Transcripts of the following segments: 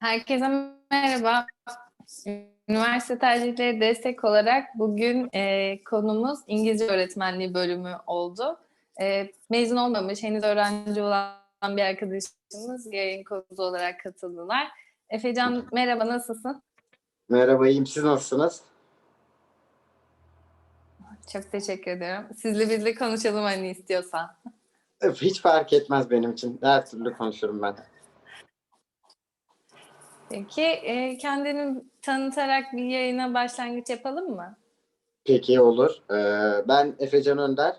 Herkese merhaba. Üniversite tercihleri destek olarak bugün e, konumuz İngilizce öğretmenliği bölümü oldu. E, mezun olmamış, henüz öğrenci olan bir arkadaşımız yayın konusu olarak katıldılar. Efecan merhaba, nasılsın? Merhaba, iyiyim. Siz nasılsınız? Çok teşekkür ediyorum. Sizle birlikte konuşalım hani istiyorsan. Hiç fark etmez benim için. Her türlü konuşurum ben. Peki e, kendini tanıtarak bir yayına başlangıç yapalım mı? Peki olur. Ee, ben Efecan Önder.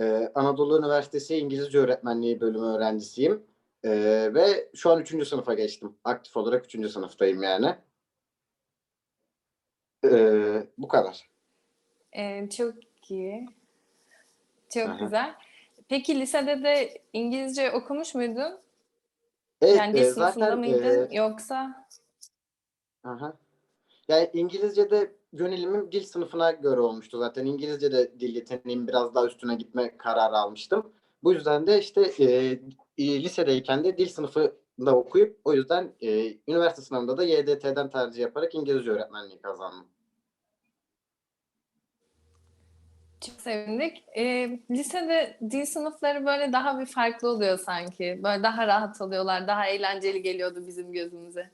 Ee, Anadolu Üniversitesi İngilizce Öğretmenliği bölümü öğrencisiyim. Ee, ve şu an 3. sınıfa geçtim. Aktif olarak 3. sınıftayım yani. Ee, bu kadar. E, çok iyi. Çok Aha. güzel. Peki lisede de İngilizce okumuş muydun? Evet, dil e, sınıfında zaten mıydın e, yoksa? Aha. Yani İngilizce'de yönelimim dil sınıfına göre olmuştu zaten. İngilizce'de dil yeteneğim biraz daha üstüne gitme kararı almıştım. Bu yüzden de işte e, e, lisedeyken de dil sınıfında okuyup o yüzden e, üniversite sınavında da YDT'den tercih yaparak İngilizce öğretmenliği kazandım. Çok sevindik. E, lisede dil sınıfları böyle daha bir farklı oluyor sanki. Böyle daha rahat oluyorlar, daha eğlenceli geliyordu bizim gözümüze.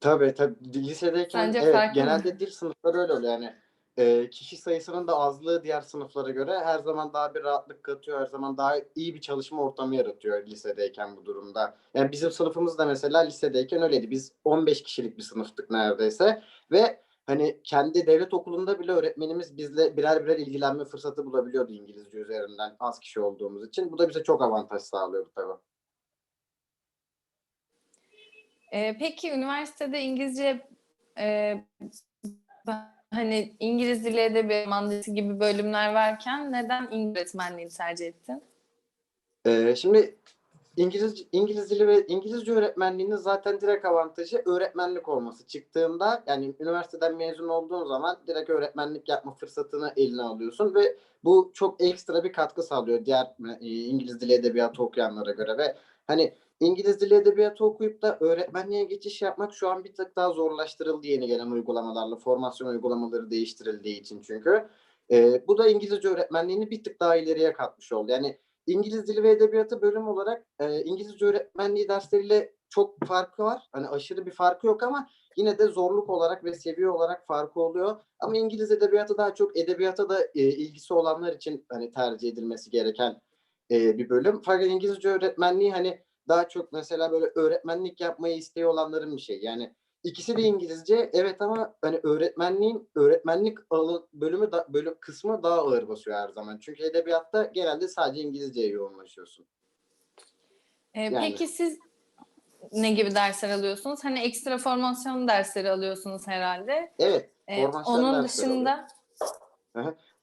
Tabii tabii lisedeyken Sence evet, farklı genelde dil sınıfları öyle oluyor. Yani e, kişi sayısının da azlığı diğer sınıflara göre her zaman daha bir rahatlık katıyor. Her zaman daha iyi bir çalışma ortamı yaratıyor lisedeyken bu durumda. Yani bizim sınıfımız da mesela lisedeyken öyleydi. Biz 15 kişilik bir sınıftık neredeyse ve hani kendi devlet okulunda bile öğretmenimiz bizle birer birer ilgilenme fırsatı bulabiliyordu İngilizce üzerinden az kişi olduğumuz için. Bu da bize çok avantaj sağlıyordu tabii. E, peki üniversitede İngilizce e, hani İngiliz dili edebiyatı mandası gibi bölümler varken neden İngiliz öğretmenliğini tercih ettin? Ee, şimdi İngiliz İngiliz dili ve İngilizce öğretmenliğinin zaten direkt avantajı öğretmenlik olması. Çıktığında yani üniversiteden mezun olduğun zaman direkt öğretmenlik yapma fırsatını eline alıyorsun ve bu çok ekstra bir katkı sağlıyor diğer e, İngiliz dili edebiyatı okuyanlara göre ve hani İngiliz dili edebiyatı okuyup da öğretmenliğe geçiş yapmak şu an bir tık daha zorlaştırıldı yeni gelen uygulamalarla. Formasyon uygulamaları değiştirildiği için çünkü. Ee, bu da İngilizce öğretmenliğini bir tık daha ileriye katmış oldu. Yani İngiliz Dili ve Edebiyatı bölüm olarak e, İngilizce öğretmenliği dersleriyle çok farkı var. Hani aşırı bir farkı yok ama yine de zorluk olarak ve seviye olarak farkı oluyor. Ama İngiliz Edebiyatı daha çok edebiyata da e, ilgisi olanlar için hani tercih edilmesi gereken e, bir bölüm. Fakat İngilizce öğretmenliği hani daha çok mesela böyle öğretmenlik yapmayı isteği olanların bir şey. Yani ikisi de İngilizce evet ama hani öğretmenliğin öğretmenlik alı, bölümü da, bölüm kısmı daha ağır basıyor her zaman. Çünkü edebiyatta genelde sadece İngilizceye yoğunlaşıyorsun. E, Yani. Peki siz ne gibi dersler alıyorsunuz? Hani ekstra formasyon dersleri alıyorsunuz herhalde. Evet. E, formasyon onun dışında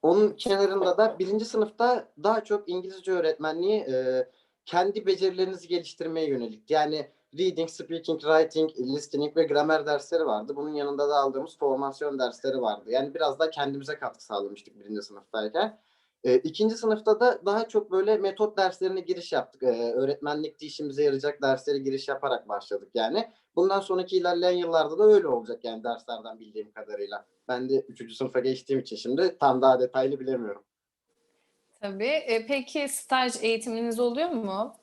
Onun kenarında da birinci sınıfta daha çok İngilizce öğretmenliği e, kendi becerilerinizi geliştirmeye yönelik. Yani reading, speaking, writing, listening ve gramer dersleri vardı. Bunun yanında da aldığımız formasyon dersleri vardı. Yani biraz daha kendimize katkı sağlamıştık birinci sınıftayken. E, ikinci sınıfta da daha çok böyle metot derslerine giriş yaptık. E, öğretmenlikte işimize yarayacak derslere giriş yaparak başladık yani. Bundan sonraki ilerleyen yıllarda da öyle olacak yani derslerden bildiğim kadarıyla. Ben de üçüncü sınıfa geçtiğim için şimdi tam daha detaylı bilemiyorum. tabii. E, peki staj eğitiminiz oluyor mu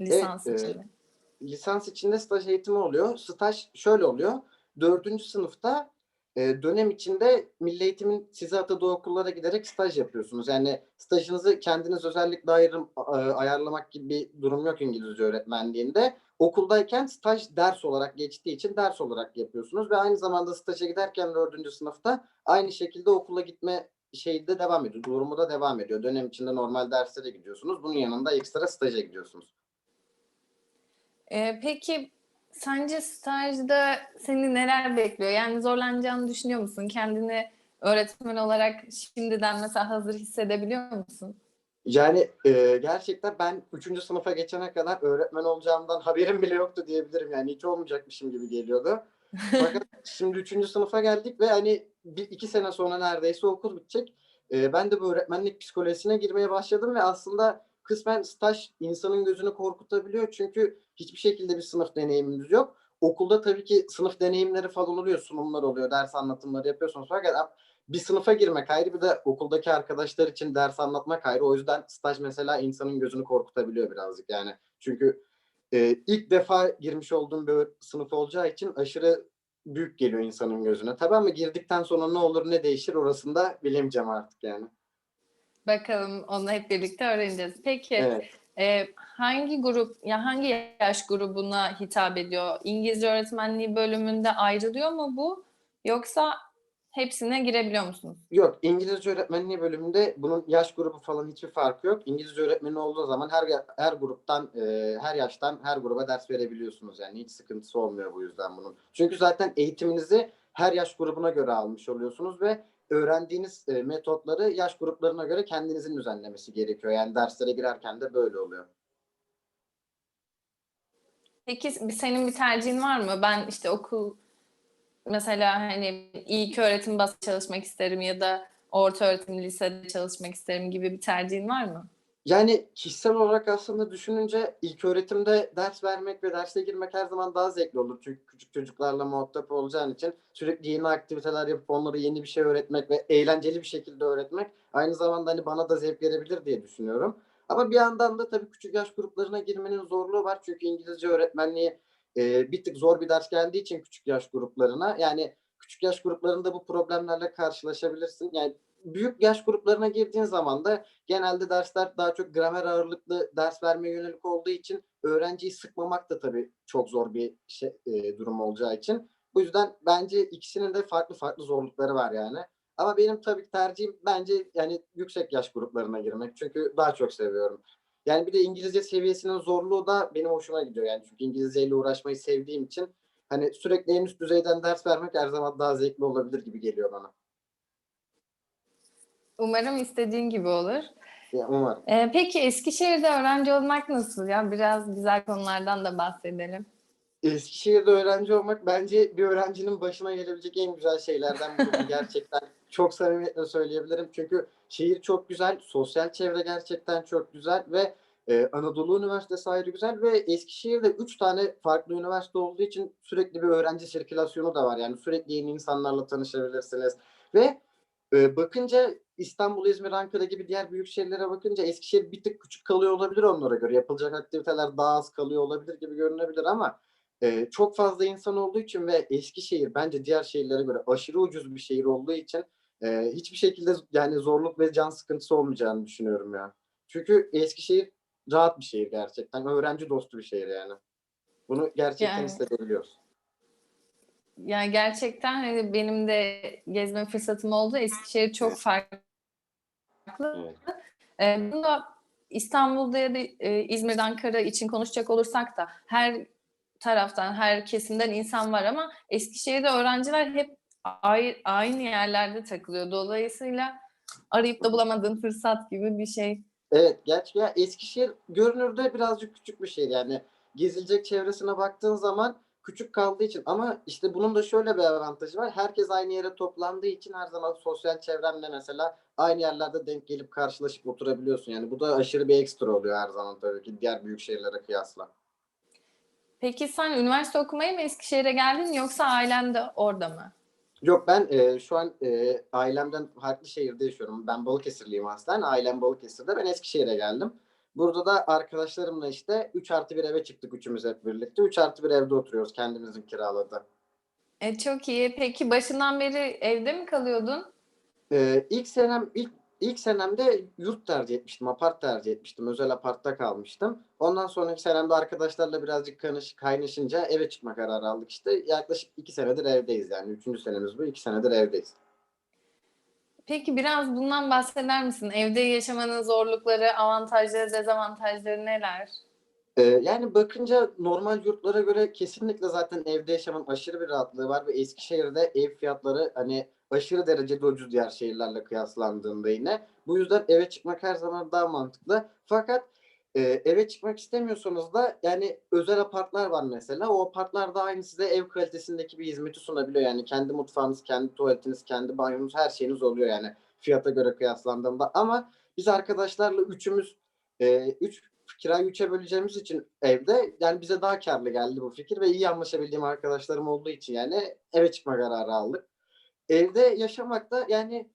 lisans Evet, e, için? Lisans içinde staj eğitimi oluyor. Staj şöyle oluyor. Dördüncü sınıfta e, dönem içinde Milli Eğitim'in size atadığı okullara giderek staj yapıyorsunuz. Yani stajınızı kendiniz özellikle ayrım, a- ayarlamak gibi bir durum yok İngilizce öğretmenliğinde. Okuldayken staj ders olarak geçtiği için ders olarak yapıyorsunuz ve aynı zamanda staja giderken dördüncü sınıfta aynı şekilde okula gitme şeyi de devam ediyor. Durumu da devam ediyor. Dönem içinde normal derslere gidiyorsunuz. Bunun yanında ekstra staja gidiyorsunuz. E, peki sence stajda seni neler bekliyor? Yani zorlanacağını düşünüyor musun? Kendini öğretmen olarak şimdiden mesela hazır hissedebiliyor musun? Yani e, gerçekten ben 3. sınıfa geçene kadar öğretmen olacağımdan haberim bile yoktu diyebilirim. Yani hiç olmayacakmışım gibi geliyordu. Fakat şimdi 3. sınıfa geldik ve hani bir iki sene sonra neredeyse okul bitecek. E, ben de bu öğretmenlik psikolojisine girmeye başladım ve aslında kısmen staj insanın gözünü korkutabiliyor. Çünkü hiçbir şekilde bir sınıf deneyimimiz yok. okulda tabii ki sınıf deneyimleri falan oluyor, sunumlar oluyor, ders anlatımları yapıyorsunuz. Fakat bir sınıfa girmek ayrı bir de okuldaki arkadaşlar için ders anlatmak ayrı. O yüzden staj mesela insanın gözünü korkutabiliyor birazcık yani. Çünkü e, ilk defa girmiş olduğum bir sınıf olacağı için aşırı büyük geliyor insanın gözüne. Tabii ama girdikten sonra ne olur ne değişir orasını da bilemeyeceğim artık yani. Bakalım onu hep birlikte öğreneceğiz. Peki Evet. e, hangi grup ya hangi yaş grubuna hitap ediyor? İngilizce öğretmenliği bölümünde ayrılıyor mu bu? Yoksa hepsine girebiliyor musunuz? Yok İngilizce öğretmenliği bölümünde bunun yaş grubu falan hiçbir farkı yok. İngilizce öğretmeni olduğu zaman her her gruptan e, her yaştan her gruba ders verebiliyorsunuz yani hiç sıkıntısı olmuyor bu yüzden bunun. Çünkü zaten eğitiminizi her yaş grubuna göre almış oluyorsunuz ve öğrendiğiniz e, metotları yaş gruplarına göre kendinizin düzenlemesi gerekiyor. Yani derslere girerken de böyle oluyor. Peki senin bir tercihin var mı? Ben işte okul mesela hani ilk öğretim basında çalışmak isterim ya da orta öğretim lisede çalışmak isterim gibi bir tercihin var mı? Yani kişisel olarak aslında düşününce ilk öğretimde ders vermek ve derse girmek her zaman daha zevkli olur. Çünkü küçük çocuklarla muhatap olacağın için sürekli yeni aktiviteler yapıp onlara yeni bir şey öğretmek ve eğlenceli bir şekilde öğretmek aynı zamanda hani bana da zevk verebilir diye düşünüyorum. Ama bir yandan da tabii küçük yaş gruplarına girmenin zorluğu var. Çünkü İngilizce öğretmenliği e, bir tık zor bir ders geldiği için küçük yaş gruplarına. Yani küçük yaş gruplarında bu problemlerle karşılaşabilirsin. Yani büyük yaş gruplarına girdiğin zaman da genelde dersler daha çok gramer ağırlıklı ders vermeye yönelik olduğu için öğrenciyi sıkmamak da tabii çok zor bir şey, e, durum olacağı için. Bu yüzden bence ikisinin de farklı farklı zorlukları var yani. Ama benim tabii tercihim bence yani yüksek yaş gruplarına girmek. Çünkü daha çok seviyorum. Yani bir de İngilizce seviyesinin zorluğu da benim hoşuma gidiyor. Yani çünkü İngilizceyle uğraşmayı sevdiğim için hani sürekli en üst düzeyden ders vermek her zaman daha zevkli olabilir gibi geliyor bana. Umarım istediğin gibi olur. Yani umarım. Ee, peki Eskişehir'de öğrenci olmak nasıl ya? Biraz güzel konulardan da bahsedelim. Eskişehir'de öğrenci olmak bence bir öğrencinin başına gelebilecek en güzel şeylerden biri. gerçekten çok samimiyetle söyleyebilirim. Çünkü şehir çok güzel, sosyal çevre gerçekten çok güzel ve e, Anadolu Üniversitesi ayrı güzel ve Eskişehir'de 3 tane farklı üniversite olduğu için sürekli bir öğrenci sirkülasyonu da var. Yani sürekli yeni insanlarla tanışabilirsiniz. Ve e, bakınca İstanbul, İzmir, Ankara gibi diğer büyük şehirlere bakınca Eskişehir bir tık küçük kalıyor olabilir onlara göre. Yapılacak aktiviteler daha az kalıyor olabilir gibi görünebilir ama e, çok fazla insan olduğu için ve Eskişehir bence diğer şehirlere göre aşırı ucuz bir şehir olduğu için e, hiçbir şekilde yani zorluk ve can sıkıntısı olmayacağını düşünüyorum ya. Çünkü Eskişehir rahat bir şehir gerçekten. Öğrenci dostu bir şehir yani. Bunu gerçekten Yani. hissedebiliyoruz. Yani gerçekten hani benim de gezme fırsatım oldu. Eskişehir çok farklı. Evet. Ee, bunu da İstanbul'da ya da e, İzmir'de, Ankara için konuşacak olursak da her taraftan, her kesimden insan var ama Eskişehir'de öğrenciler hep ay- aynı yerlerde takılıyor. Dolayısıyla arayıp da bulamadığın fırsat gibi bir şey. Evet, ya Eskişehir görünürde birazcık küçük bir şehir yani gezilecek çevresine baktığın zaman küçük kaldığı için ama işte bunun da şöyle bir avantajı var. Herkes aynı yere toplandığı için her zaman sosyal çevrenle mesela aynı yerlerde denk gelip karşılaşıp oturabiliyorsun. Yani bu da aşırı bir ekstra oluyor her zaman tabii ki diğer büyük şehirlere kıyasla. Peki sen üniversite okumaya mı Eskişehir'e geldin yoksa ailen de orada mı? Yok ben e, şu an e, ailemden farklı şehirde yaşıyorum. Ben Balıkesirliyim aslen. Ailem Balıkesir'de. Ben Eskişehir'e geldim. Burada da arkadaşlarımla işte 3 artı bir eve çıktık üçümüz hep birlikte. 3 artı bir evde oturuyoruz kendimizin kiraladığı. E, çok iyi. Peki başından beri evde mi kalıyordun? Ee, ilk senem ilk ilk senemde yurt tercih etmiştim, apart tercih etmiştim. Özel apartta kalmıştım. Ondan sonraki senemde arkadaşlarla birazcık kanış, kaynaşınca eve çıkma kararı aldık işte. Yaklaşık iki senedir evdeyiz yani. Üçüncü senemiz bu. iki senedir evdeyiz. Peki biraz bundan bahseder misin? Evde yaşamanın zorlukları, avantajları, dezavantajları neler? Ee, yani bakınca normal yurtlara göre kesinlikle zaten evde yaşamanın aşırı bir rahatlığı var ve Eskişehir'de ev fiyatları hani aşırı derecede ucuz diğer şehirlerle kıyaslandığında yine. Bu yüzden eve çıkmak her zaman daha mantıklı. Fakat eve çıkmak istemiyorsanız da yani özel apartlar var mesela. O apartlar da aynı size ev kalitesindeki bir hizmeti sunabiliyor. Yani kendi mutfağınız, kendi tuvaletiniz, kendi banyonuz her şeyiniz oluyor yani fiyata göre kıyaslandığında. Ama biz arkadaşlarla üçümüz e, üç kirayı üçe böleceğimiz için evde yani bize daha karlı geldi bu fikir ve iyi anlaşabildiğim arkadaşlarım olduğu için yani eve çıkma kararı aldık. Evde yaşamakta yani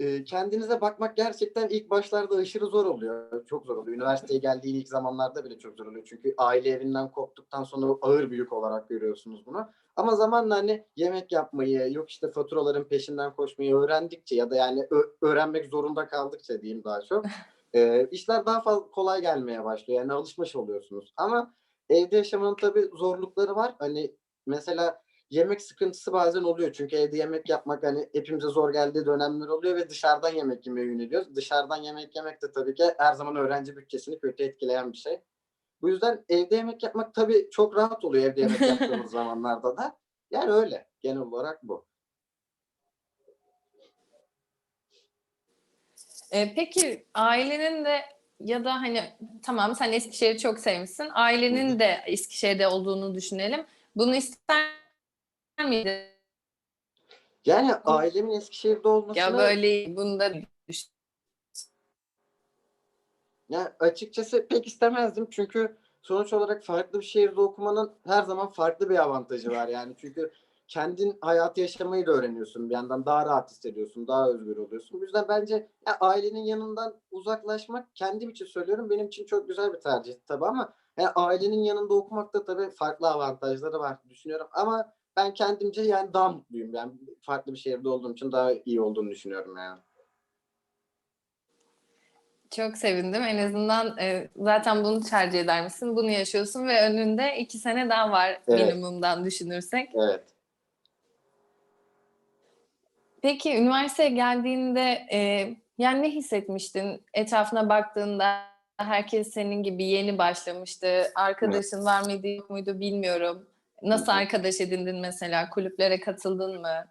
e, kendinize bakmak gerçekten ilk başlarda aşırı zor oluyor. Çok zor oluyor. Üniversiteye geldiğin ilk zamanlarda bile çok zor oluyor. Çünkü aile evinden koptuktan sonra ağır bir yük olarak görüyorsunuz bunu. Ama zamanla hani yemek yapmayı, yok işte faturaların peşinden koşmayı öğrendikçe ya da yani öğrenmek zorunda kaldıkça diyeyim daha çok. e, işler daha fazla kolay gelmeye başlıyor. Yani alışmış oluyorsunuz. Ama evde yaşamanın tabii zorlukları var. Hani mesela yemek sıkıntısı bazen oluyor. Çünkü evde yemek yapmak hani hepimize zor geldiği dönemler oluyor ve dışarıdan yemek yemeye yöneliyoruz. Dışarıdan yemek yemek de tabii ki her zaman öğrenci bütçesini kötü etkileyen bir şey. Bu yüzden evde yemek yapmak tabii çok rahat oluyor evde yemek yaptığımız zamanlarda da. Yani öyle. Genel olarak bu. E, peki ailenin de ya da hani tamam sen Eskişehir'i çok sevmişsin. Ailenin de Eskişehir'de olduğunu düşünelim. Bunu ister miydin? Yani ailemin Eskişehir'de olmasını Ya böyle bunu da düş- Ya açıkçası pek istemezdim çünkü sonuç olarak farklı bir şehirde okumanın her zaman farklı bir avantajı var yani. Çünkü kendin hayatı yaşamayı da öğreniyorsun. Bir yandan daha rahat hissediyorsun daha özgür oluyorsun. Bu yüzden bence ya ailenin yanından uzaklaşmak kendim için söylüyorum benim için çok güzel bir tercih tabii ama ya ailenin yanında okumak da tabii farklı avantajları var düşünüyorum. Ama ben kendimce yani daha mutluyum yani farklı bir şehirde olduğum için daha iyi olduğunu düşünüyorum yani. Çok sevindim. En azından e, zaten bunu tercih eder misin? Bunu yaşıyorsun ve önünde iki sene daha var Evet. minimumdan düşünürsek. Evet. Peki üniversiteye geldiğinde e, yani ne hissetmiştin? Etrafına baktığında herkes senin gibi yeni başlamıştı. Arkadaşın var mıydı yok muydu bilmiyorum. Nasıl arkadaş edindin mesela? Kulüplere katıldın mı?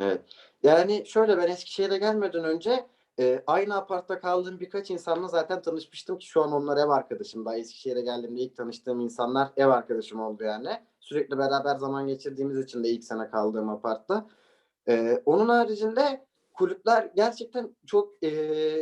Evet. Yani şöyle ben Eskişehir'e gelmeden önce e, aynı apartta kaldığım birkaç insanla zaten tanışmıştım ki şu an onlar ev arkadaşım. Daha Eskişehir'e geldiğimde ilk tanıştığım insanlar ev arkadaşım oldu yani. Sürekli beraber zaman geçirdiğimiz için de ilk sene kaldığım apartta. E, onun haricinde kulüpler gerçekten çok e,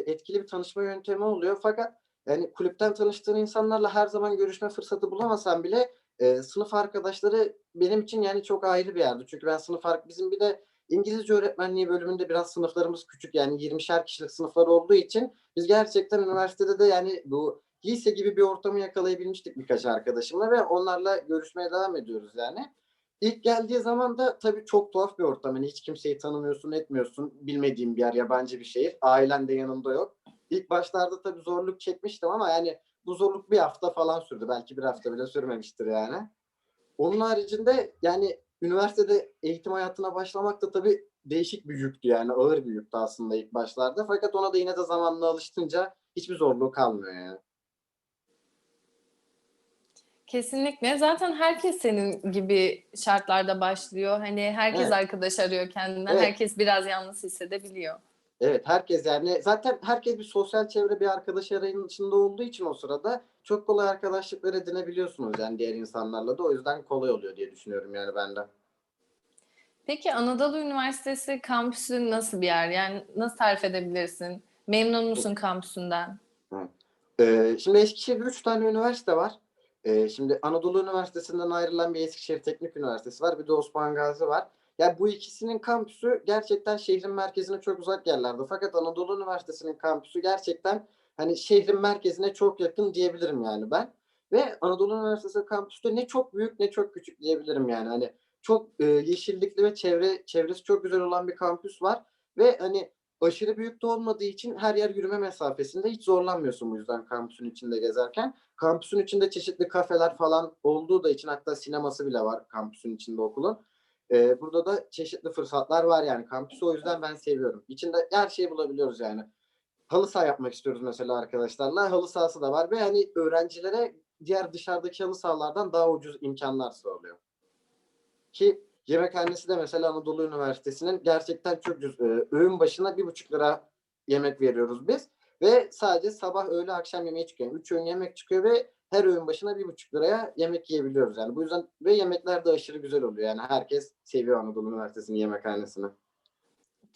etkili bir tanışma yöntemi oluyor. Fakat yani kulüpten tanıştığın insanlarla her zaman görüşme fırsatı bulamasan bile e, sınıf arkadaşları benim için yani çok ayrı bir yerdi. Çünkü ben sınıf ar- bizim bir de İngilizce öğretmenliği bölümünde biraz sınıflarımız küçük yani 20'şer kişilik sınıflar olduğu için biz gerçekten üniversitede de yani bu lise gibi bir ortamı yakalayabilmiştik birkaç arkadaşımla ve onlarla görüşmeye devam ediyoruz yani. İlk geldiği zaman da tabii çok tuhaf bir ortam. Yani hiç kimseyi tanımıyorsun, etmiyorsun. Bilmediğim bir yer, yabancı bir şehir. Ailen de yanında yok. İlk başlarda tabii zorluk çekmiştim ama yani bu zorluk bir hafta falan sürdü. Belki bir hafta bile sürmemiştir yani. Onun haricinde yani üniversitede eğitim hayatına başlamak da tabii değişik bir yüktü yani ağır bir yüktü aslında ilk başlarda. Fakat ona da yine de zamanla alıştınca hiçbir zorluğu kalmıyor yani. Kesinlikle. Zaten herkes senin gibi şartlarda başlıyor. Hani herkes Evet. arkadaş arıyor kendinden. Evet. Herkes biraz yalnız hissedebiliyor. Evet herkes yani zaten herkes bir sosyal çevre bir arkadaş arayışında olduğu için o sırada çok kolay arkadaşlıklar edinebiliyorsunuz yani diğer insanlarla da o yüzden kolay oluyor diye düşünüyorum yani ben de. Peki Anadolu Üniversitesi kampüsü nasıl bir yer? Yani nasıl tarif edebilirsin? Memnun musun kampüsünden? Ee, şimdi Eskişehir'de 3 tane üniversite var. Ee, şimdi Anadolu Üniversitesi'nden ayrılan bir Eskişehir Teknik Üniversitesi var. Bir de Osman Gazi var. Yani bu ikisinin kampüsü gerçekten şehrin merkezine çok uzak yerlerde. Fakat Anadolu Üniversitesi'nin kampüsü gerçekten hani şehrin merkezine çok yakın diyebilirim yani ben. Ve Anadolu Üniversitesi kampüsü de ne çok büyük ne çok küçük diyebilirim yani. Hani çok e, yeşillikli ve çevre çevresi çok güzel olan bir kampüs var. Ve hani aşırı büyük de olmadığı için her yer yürüme mesafesinde hiç zorlanmıyorsun bu yüzden kampüsün içinde gezerken. Kampüsün içinde çeşitli kafeler falan olduğu da için hatta sineması bile var kampüsün içinde okulun. Ee, burada da çeşitli fırsatlar var yani kampüsü o yüzden ben seviyorum. İçinde her şeyi bulabiliyoruz yani. Halı saha yapmak istiyoruz mesela arkadaşlarla. Halı sahası da var ve hani öğrencilere diğer dışarıdaki halı sahalardan daha ucuz imkanlar sağlıyor. Ki yemekhanesi de mesela Anadolu Üniversitesi'nin gerçekten çok ucuz. Ee, öğün başına bir buçuk lira yemek veriyoruz biz. Ve sadece sabah, öğle, akşam yemeği çıkıyor. Üç öğün yemek çıkıyor ve her öğün başına bir buçuk liraya yemek yiyebiliyoruz yani. Bu yüzden ve yemekler de aşırı güzel oluyor. Yani herkes seviyor Anadolu Üniversitesi'nin yemekhanesini.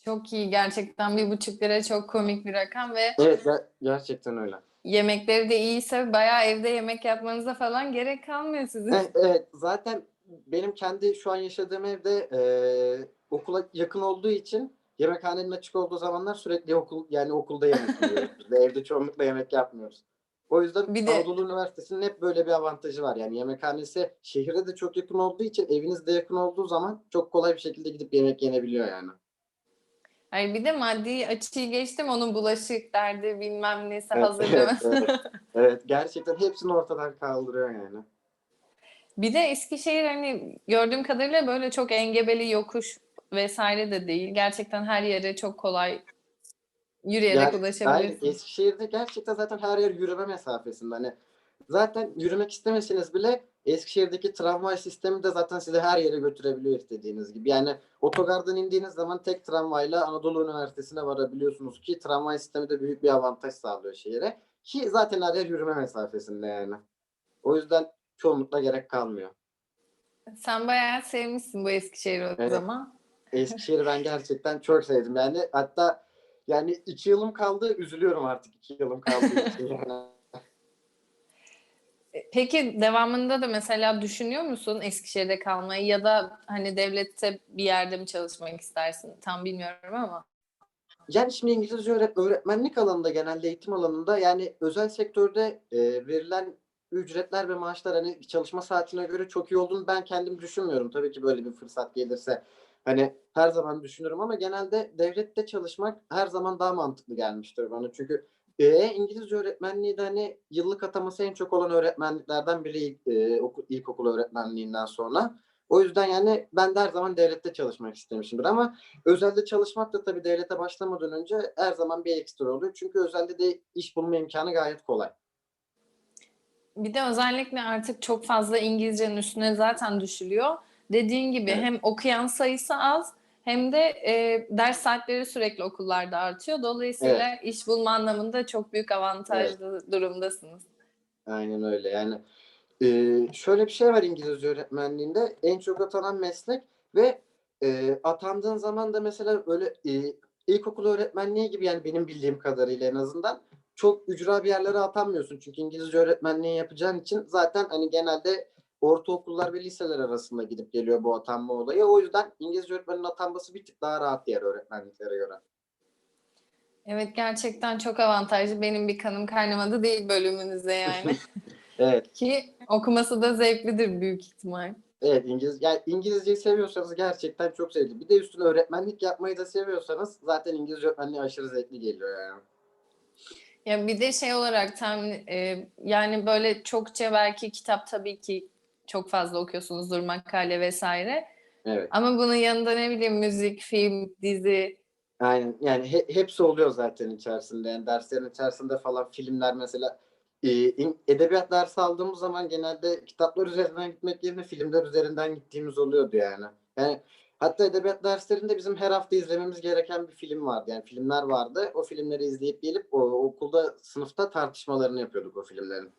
Çok iyi gerçekten bir buçuk lira çok komik bir rakam ve Evet ger- gerçekten öyle. yemekleri de iyiyse bayağı evde yemek yapmanıza falan gerek kalmıyor sizin. Evet, evet, zaten benim kendi şu an yaşadığım evde e, okula yakın olduğu için yemekhanenin açık olduğu zamanlar sürekli okul yani okulda yemek yiyoruz. Evde çoğunlukla yemek yapmıyoruz. O yüzden Bir de- Anadolu Üniversitesi'nin hep böyle bir avantajı var. Yani yemekhanesi şehire de çok yakın olduğu için eviniz de yakın olduğu zaman çok kolay bir şekilde gidip yemek yenebiliyor yani. Ay bir de maddi açıyı geçtim onun bulaşık derdi bilmem nesi Evet, hazırlaması. evet, evet. Evet gerçekten hepsini ortadan kaldırıyor yani. Bir de Eskişehir hani gördüğüm kadarıyla böyle çok engebeli yokuş vesaire de değil. Gerçekten her yere çok kolay yürüyerek Yani, Aynen. ulaşabilirsin. Eskişehir'de gerçekten zaten her yer yürüme mesafesinde. Hani zaten yürümek istemeseniz bile Eskişehir'deki tramvay sistemi de zaten sizi her yere götürebiliyor istediğiniz gibi. Yani otogardan indiğiniz zaman tek tramvayla Anadolu Üniversitesi'ne varabiliyorsunuz ki tramvay sistemi de büyük bir avantaj sağlıyor şehire. Ki zaten her yer yürüme mesafesinde yani. O yüzden çoğunlukla gerek kalmıyor. Sen bayağı sevmişsin bu Eskişehir'i o Evet. zaman. Eskişehir'i ben gerçekten çok sevdim. Yani hatta yani iki yılım kaldı. Üzülüyorum artık iki yılım. E, Peki devamında da mesela düşünüyor musun Eskişehir'de kalmayı ya da hani devlette bir yerde mi çalışmak istersin? Tam bilmiyorum ama. Yani şimdi İngilizce öğret öğretmenlik alanında genelde eğitim alanında yani özel sektörde e, verilen ücretler ve maaşlar hani çalışma saatine göre çok iyi olduğunu ben kendim düşünmüyorum. Tabii ki böyle bir fırsat gelirse hani her zaman düşünürüm ama genelde devlette çalışmak her zaman daha mantıklı gelmiştir bana. Çünkü e, İngilizce öğretmenliği de hani yıllık ataması en çok olan öğretmenliklerden biri e, oku- ilkokul öğretmenliğinden sonra. O yüzden yani ben de her zaman devlette çalışmak istemişimdir ama Özelde çalışmak da tabii devlete başlamadan önce her zaman bir ekstra oluyor. Çünkü özelde de iş bulma imkanı gayet kolay. Bir de özellikle artık çok fazla İngilizcenin üstüne zaten düşülüyor. Dediğin gibi Evet. hem okuyan sayısı az hem de e, ders saatleri sürekli okullarda artıyor. Dolayısıyla iş bulma anlamında çok büyük avantajlı durumdasınız. Aynen öyle. Yani e, şöyle bir şey var İngilizce öğretmenliğinde en çok atanan meslek ve e, atandığın zaman da mesela böyle e, ilkokul öğretmenliği gibi yani benim bildiğim kadarıyla en azından çok ücra bir yerlere atanmıyorsun. Çünkü İngilizce öğretmenliği yapacağın için zaten hani genelde ortaokullar ve liseler arasında gidip geliyor bu atanma olayı. O yüzden İngilizce öğretmenin atanması bir tık daha rahat diğer öğretmenliklere göre. Evet gerçekten çok avantajlı. Benim bir kanım kaynamadı değil bölümünüzde yani. Evet. Ki okuması da zevklidir büyük ihtimal. Evet İngiliz yani İngilizceyi seviyorsanız gerçekten çok zevkli. Bir de üstüne öğretmenlik yapmayı da seviyorsanız zaten İngilizce öğretmenliği aşırı zevkli geliyor yani. Ya bir de şey olarak tam e, yani böyle çokça belki kitap tabii ki çok fazla okuyorsunuzdur makale vesaire. Evet. Ama bunun yanında ne bileyim müzik, film, dizi. Aynen yani he- hepsi oluyor zaten içerisinde. Yani derslerin içerisinde falan filmler mesela e, edebiyat dersi aldığımız zaman genelde kitaplar üzerinden gitmek yerine filmler üzerinden gittiğimiz oluyordu yani. Yani hatta edebiyat derslerinde bizim her hafta izlememiz gereken bir film vardı. Yani filmler vardı. O filmleri izleyip gelip o, okulda sınıfta tartışmalarını yapıyorduk o filmlerin.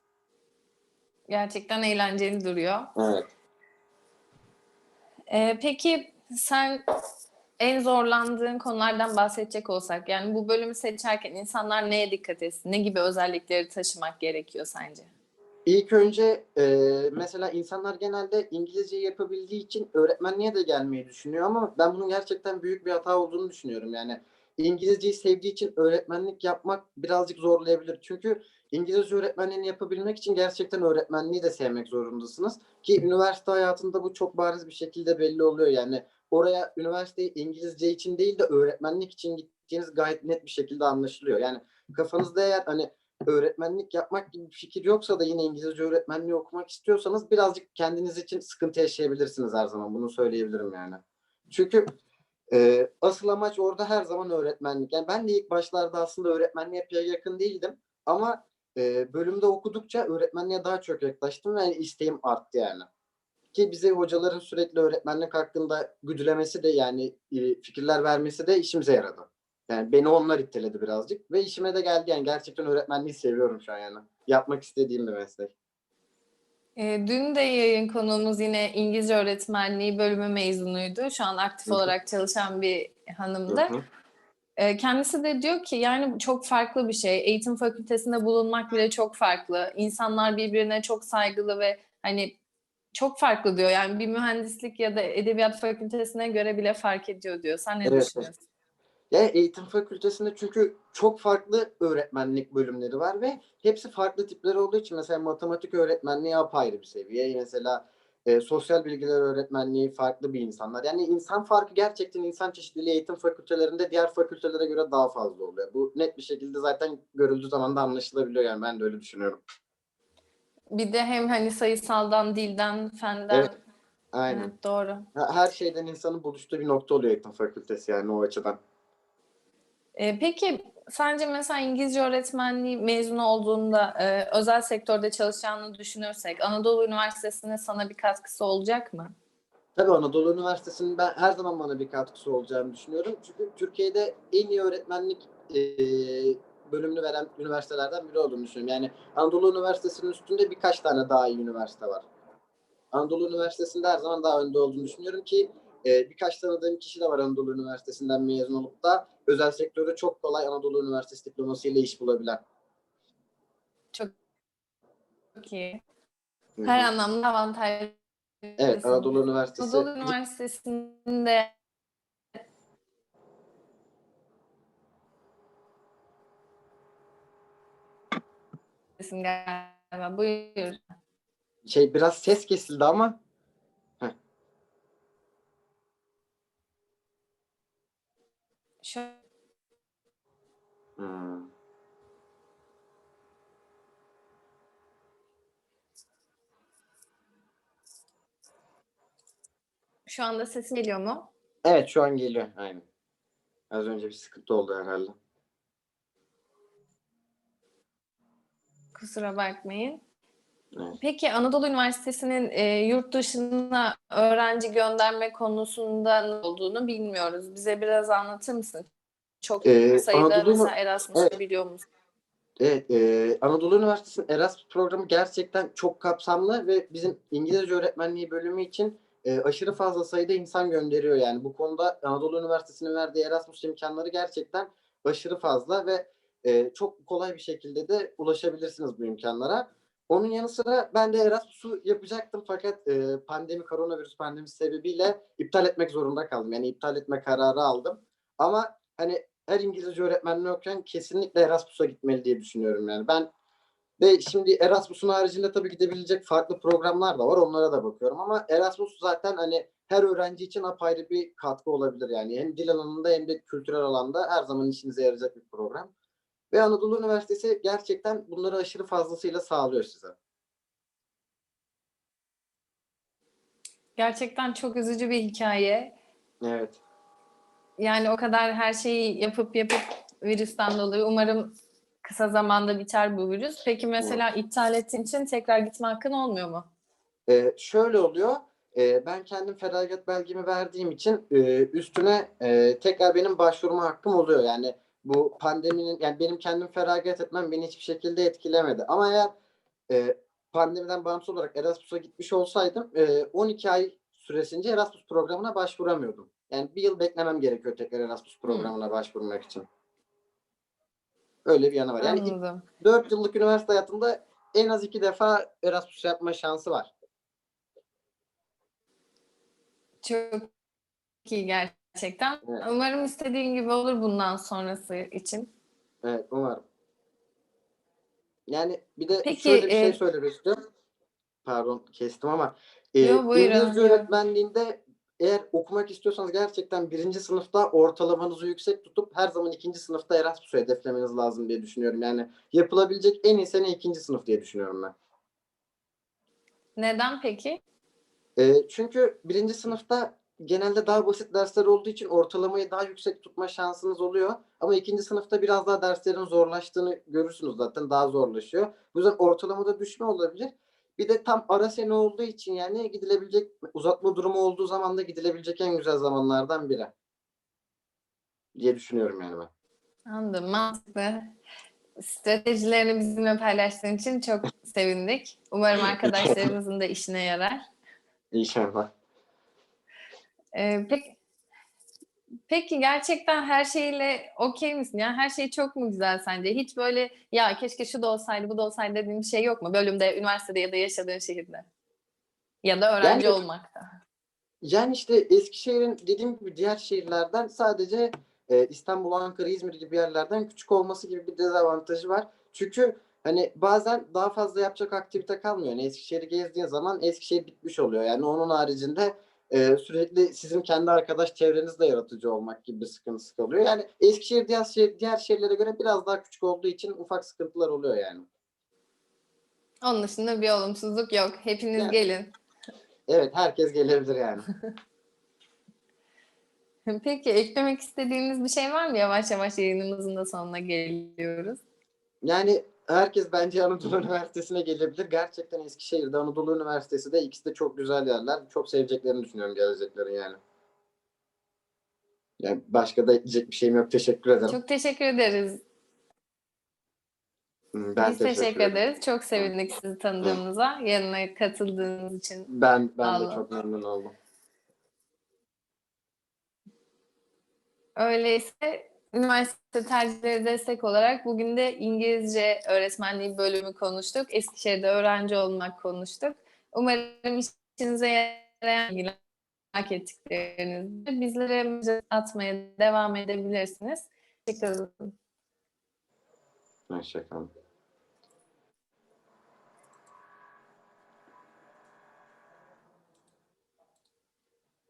Gerçekten eğlenceli duruyor. Evet. E, peki sen en zorlandığın konulardan bahsedecek olsak yani bu bölümü seçerken insanlar neye dikkat etsin? Ne gibi özellikleri taşımak gerekiyor sence? İlk önce e, mesela insanlar genelde İngilizce yapabildiği için öğretmenliğe de gelmeyi düşünüyor ama ben bunun gerçekten büyük bir hata olduğunu düşünüyorum. Yani İngilizceyi sevdiği için öğretmenlik yapmak birazcık zorlayabilir. Çünkü İngilizce öğretmenliğini yapabilmek için gerçekten öğretmenliği de sevmek zorundasınız. Ki üniversite hayatında bu çok bariz bir şekilde belli oluyor. Yani oraya üniversiteye İngilizce için değil de öğretmenlik için gittiğiniz gayet net bir şekilde anlaşılıyor. Yani kafanızda eğer hani öğretmenlik yapmak gibi bir fikir yoksa da yine İngilizce öğretmenliği okumak istiyorsanız birazcık kendiniz için sıkıntı yaşayabilirsiniz her zaman. Bunu söyleyebilirim yani. Çünkü e, asıl amaç orada her zaman öğretmenlik. Yani ben de ilk başlarda aslında öğretmenliğe pek yakın değildim. Ama e, bölümde okudukça öğretmenliğe daha çok yaklaştım ve isteğim arttı yani. Ki bize hocaların sürekli öğretmenlik hakkında güdülemesi de yani e, fikirler vermesi de işimize yaradı. Yani beni onlar itteledi birazcık ve işime de geldi yani gerçekten öğretmenliği seviyorum şu an yani. Yapmak istediğim bir meslek. E, dün de yayın konuğumuz yine İngilizce öğretmenliği bölümü mezunuydu. Şu an aktif olarak çalışan bir hanımdı. Kendisi de diyor ki yani çok farklı bir şey. Eğitim fakültesinde bulunmak bile çok farklı. İnsanlar birbirine çok saygılı ve hani çok farklı diyor. Yani bir mühendislik ya da edebiyat fakültesine göre bile fark ediyor diyor. Sen ne evet. düşünüyorsun? Yani eğitim fakültesinde çünkü çok farklı öğretmenlik bölümleri var ve hepsi farklı tipler olduğu için mesela matematik öğretmenliği apayrı bir seviye. Mesela e, sosyal bilgiler öğretmenliği farklı bir insanlar. Yani insan farkı gerçekten insan çeşitliliği eğitim fakültelerinde diğer fakültelere göre daha fazla oluyor. Bu net bir şekilde zaten görüldüğü zaman da anlaşılabiliyor yani ben de öyle düşünüyorum. Bir de hem hani sayısaldan, dilden, fenden. Evet, Aynen. Evet, doğru. Her şeyden insanın buluştuğu bir nokta oluyor eğitim fakültesi yani o açıdan. E, peki sence mesela İngilizce öğretmenliği mezunu olduğunda e, özel sektörde çalışacağını düşünürsek Anadolu Üniversitesi'nin sana bir katkısı olacak mı? Tabii Anadolu Üniversitesi'nin ben her zaman bana bir katkısı olacağını düşünüyorum. Çünkü Türkiye'de en iyi öğretmenlik e, bölümünü veren üniversitelerden biri olduğunu düşünüyorum. Yani Anadolu Üniversitesi'nin üstünde birkaç tane daha iyi üniversite var. Anadolu Üniversitesi'nde her zaman daha önde olduğunu düşünüyorum ki e, birkaç tanıdığım kişi de var Anadolu Üniversitesi'nden mezun olup da özel sektörde çok kolay Anadolu Üniversitesi diplomasıyla iş bulabilen. Çok iyi. Hı hı. Her anlamda avantajlı. Evet Anadolu Üniversitesi. Anadolu Üniversitesi'nde galiba. Buyur. Şey biraz ses kesildi ama Şu Hmm. şu anda sesim geliyor mu? Evet şu an geliyor. Aynen. Az önce bir sıkıntı oldu herhalde. Kusura bakmayın. Peki Anadolu Üniversitesi'nin e, yurt dışına öğrenci gönderme konusunda ne olduğunu bilmiyoruz. Bize biraz anlatır mısın? Çok Ee, sayıda Anadolu- mesela Erasmus'u Evet. biliyor musun? Evet, e, Anadolu Üniversitesi'nin Erasmus programı gerçekten çok kapsamlı ve bizim İngilizce öğretmenliği bölümü için e, aşırı fazla sayıda insan gönderiyor. Yani bu konuda Anadolu Üniversitesi'nin verdiği Erasmus imkanları gerçekten aşırı fazla ve e, çok kolay bir şekilde de ulaşabilirsiniz bu imkanlara. Onun yanı sıra ben de Erasmus'u yapacaktım fakat e, pandemi, koronavirüs pandemisi sebebiyle iptal etmek zorunda kaldım. Yani iptal etme kararı aldım. Ama hani her İngilizce öğretmenliği okuyan kesinlikle Erasmus'a gitmeli diye düşünüyorum yani. Ben ve şimdi Erasmus'un haricinde tabii gidebilecek farklı programlar da var. Onlara da bakıyorum ama Erasmus zaten hani her öğrenci için apayrı bir katkı olabilir yani. Hem dil alanında hem de kültürel alanda her zaman işinize yarayacak bir program. Ve Anadolu Üniversitesi gerçekten bunları aşırı fazlasıyla sağlıyor size. Gerçekten çok üzücü bir hikaye. Evet. Yani o kadar her şeyi yapıp yapıp virüsten dolayı umarım kısa zamanda biter bu virüs. Peki mesela iptal ettiğin için tekrar gitme hakkın olmuyor mu? Ee, şöyle oluyor. Ee, ben kendim feragat belgemi verdiğim için e, üstüne e, tekrar benim başvurma hakkım oluyor. Yani bu pandeminin yani benim kendim feragat etmem beni hiçbir şekilde etkilemedi. Ama eğer e, pandemiden bağımsız olarak Erasmus'a gitmiş olsaydım e, 12 ay süresince Erasmus programına başvuramıyordum. Yani bir yıl beklemem gerekiyor tekrar Erasmus programına başvurmak için. Öyle bir yanı var. Yani Anladım. 4 yıllık üniversite hayatında en az iki defa Erasmus yapma şansı var. Çok iyi gerçekten. Evet. Umarım istediğin gibi olur bundan sonrası için. Evet umarım. Yani bir de Peki, şöyle bir şey e, söylemek istiyorum. Pardon kestim ama e, Yo, buyurun, İngilizce öğretmenliğinde eğer okumak istiyorsanız gerçekten birinci sınıfta ortalamanızı yüksek tutup her zaman ikinci sınıfta Erasmus'u hedeflemeniz lazım diye düşünüyorum. Yani yapılabilecek en iyi sene ikinci sınıf diye düşünüyorum ben. Neden peki? E, çünkü birinci sınıfta genelde daha basit dersler olduğu için ortalamayı daha yüksek tutma şansınız oluyor. Ama ikinci sınıfta biraz daha derslerin zorlaştığını görürsünüz zaten daha zorlaşıyor. Bu yüzden ortalamada düşme olabilir. Bir de tam ara sene olduğu için yani gidilebilecek uzatma durumu olduğu zaman da gidilebilecek en güzel zamanlardan biri. Diye düşünüyorum yani ben. Anladım. Mantıklı. Stratejilerini bizimle paylaştığın için çok sevindik. Umarım arkadaşlarımızın da işine yarar. İnşallah. Ee, peki Peki gerçekten her şeyle okey misin? Yani her şey çok mu güzel sence? Hiç böyle ya keşke şu da olsaydı, bu da olsaydı dediğin bir şey yok mu? Bölümde, üniversitede ya da yaşadığın şehirde. Ya da öğrenci Yani- olmakta. Yani işte Eskişehir'in dediğim gibi diğer şehirlerden sadece e, İstanbul, Ankara, İzmir gibi yerlerden küçük olması gibi bir dezavantajı var. Çünkü hani bazen daha fazla yapacak aktivite kalmıyor. Yani Eskişehir'i gezdiğin zaman Eskişehir bitmiş oluyor. Yani onun haricinde e, sürekli sizin kendi arkadaş çevrenizde yaratıcı olmak gibi bir sıkıntısı kalıyor. Yani Eskişehir diğer, şehir, diğer şehirlere göre biraz daha küçük olduğu için ufak sıkıntılar oluyor yani. Onun dışında bir olumsuzluk yok. Hepiniz Yani- gelin. Evet herkes gelebilir yani. Peki eklemek istediğiniz bir şey var mı? Yavaş yavaş yayınımızın da sonuna geliyoruz. Yani herkes bence Anadolu Üniversitesi'ne gelebilir. Gerçekten Eskişehir'de Anadolu Üniversitesi de ikisi de çok güzel yerler. Çok seveceklerini düşünüyorum geleceklerin yani. Yani başka da diyecek bir şeyim yok. Teşekkür ederim. Çok teşekkür ederiz. Ben Biz teşekkür, ederim. ederiz. Çok sevindik sizi tanıdığımıza. Yanına katıldığınız için. Ben ben de Allah. çok memnun oldum. Öyleyse üniversite tercihleri destek olarak bugün de İngilizce öğretmenliği bölümü konuştuk. Eskişehir'de öğrenci olmak konuştuk. Umarım işinize yarayan bilgiler merak ettiklerinizde bizlere mesaj atmaya devam edebilirsiniz. Ederim. Hoşçakalın.